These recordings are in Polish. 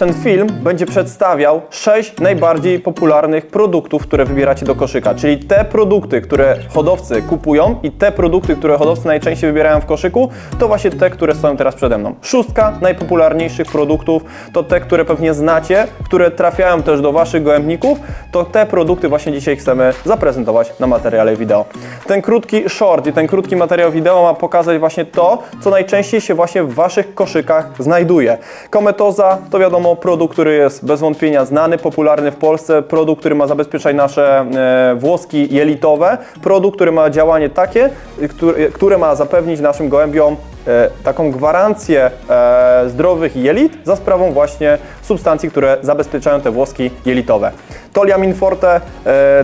Ten film będzie przedstawiał sześć najbardziej popularnych produktów, które wybieracie do koszyka, czyli te produkty, które hodowcy kupują i te produkty, które hodowcy najczęściej wybierają w koszyku, to właśnie te, które stoją teraz przede mną. Szóstka najpopularniejszych produktów to te, które pewnie znacie, które trafiają też do Waszych gołębników, to te produkty właśnie dzisiaj chcemy zaprezentować na materiale wideo. Ten krótki short i ten krótki materiał wideo ma pokazać właśnie to, co najczęściej się właśnie w Waszych koszykach znajduje. Kometoza to wiadomo produkt, który jest bez wątpienia znany, popularny w Polsce, produkt, który ma zabezpieczać nasze e, włoski jelitowe, produkt, który ma działanie takie, które, ma zapewnić naszym gołębiom e, taką gwarancję e, zdrowych jelit za sprawą właśnie substancji, które zabezpieczają te włoski jelitowe. Toliamin Forte,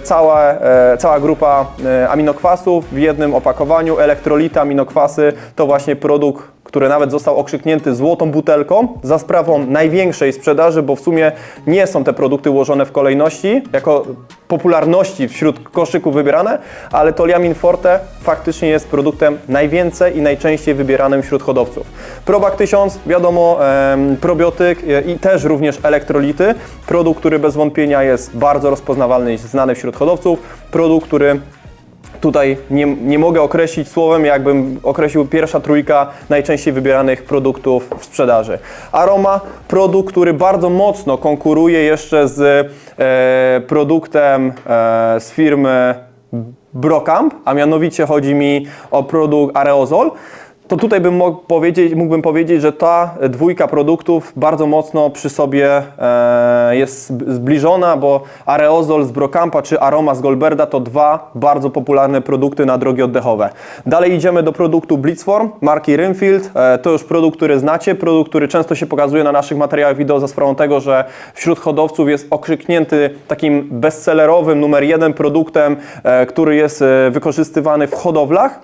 cała, cała grupa aminokwasów w jednym opakowaniu, elektrolity, aminokwasy to właśnie produkt który nawet został okrzyknięty złotą butelką za sprawą największej sprzedaży, bo w sumie nie są te produkty ułożone w kolejności jako popularności wśród koszyków wybierane, ale Toliamin Forte faktycznie jest produktem najwięcej i najczęściej wybieranym wśród hodowców. Probak 1000, wiadomo, probiotyk e, i też również elektrolity. Produkt, który bez wątpienia jest bardzo rozpoznawalny i znany wśród hodowców. Produkt, który tutaj nie, nie mogę określić słowem, jakbym określił pierwsza trójka najczęściej wybieranych produktów w sprzedaży. Aroma, produkt, który bardzo mocno konkuruje jeszcze z e, produktem e, z firmy Brocamp, a mianowicie chodzi mi o produkt Areozol to tutaj bym mógł powiedzieć, mógłbym powiedzieć, że ta dwójka produktów bardzo mocno przy sobie e, jest zbliżona, bo Areozol z Brocampa czy Aroma z Goldberda to dwa bardzo popularne produkty na drogi oddechowe. Dalej idziemy do produktu Blitzform marki Rinfield. E, to już produkt, który znacie, produkt, który często się pokazuje na naszych materiałach wideo za sprawą tego, że wśród hodowców jest okrzyknięty takim bestsellerowym numer jeden produktem, e, który jest wykorzystywany w hodowlach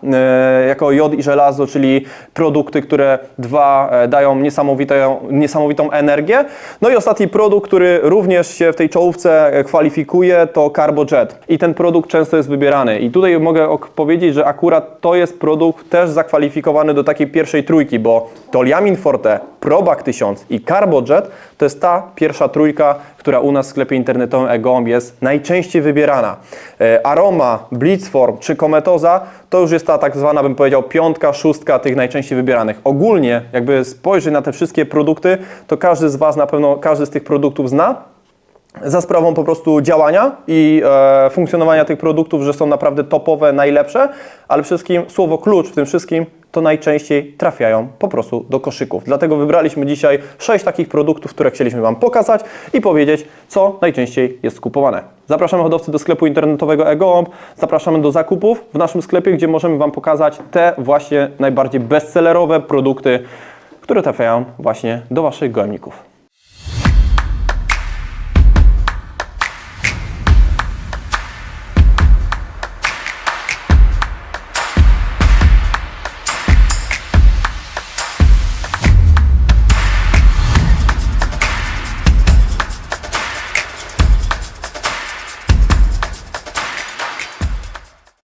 jako jod i żelazo, czyli produkty, które dwa e, dają niesamowitą, niesamowitą energię. No i ostatni produkt, który również się w tej czołówce e, kwalifikuje, to CarboJet. I ten produkt często jest wybierany. I tutaj mogę powiedzieć, że akurat to jest produkt też zakwalifikowany do takiej pierwszej trójki, bo Toliamin Forte, Probac 1000 i CarboJet to jest ta pierwsza trójka, która u nas w sklepie internetowym Egoom jest najczęściej wybierana. E, Aroma, Blitzform czy Kometoza to już jest ta tak zwana, bym powiedział, piątka, szóstka tych najczęściej wybieranych. Ogólnie, jakby spojrzeć na te wszystkie produkty, to każdy z Was na pewno każdy z tych produktów zna za sprawą po prostu działania i e, funkcjonowania tych produktów, że są naprawdę topowe, najlepsze, ale wszystkim słowo klucz w tym wszystkim to najczęściej trafiają po prostu do koszyków. Dlatego wybraliśmy dzisiaj sześć takich produktów, które chcieliśmy Wam pokazać i powiedzieć, co najczęściej jest kupowane. Zapraszamy hodowcy do sklepu internetowego EgoOmp, zapraszamy do zakupów w naszym sklepie, gdzie możemy Wam pokazać te właśnie najbardziej bestsellerowe produkty, które trafiają właśnie do Waszych gołębników.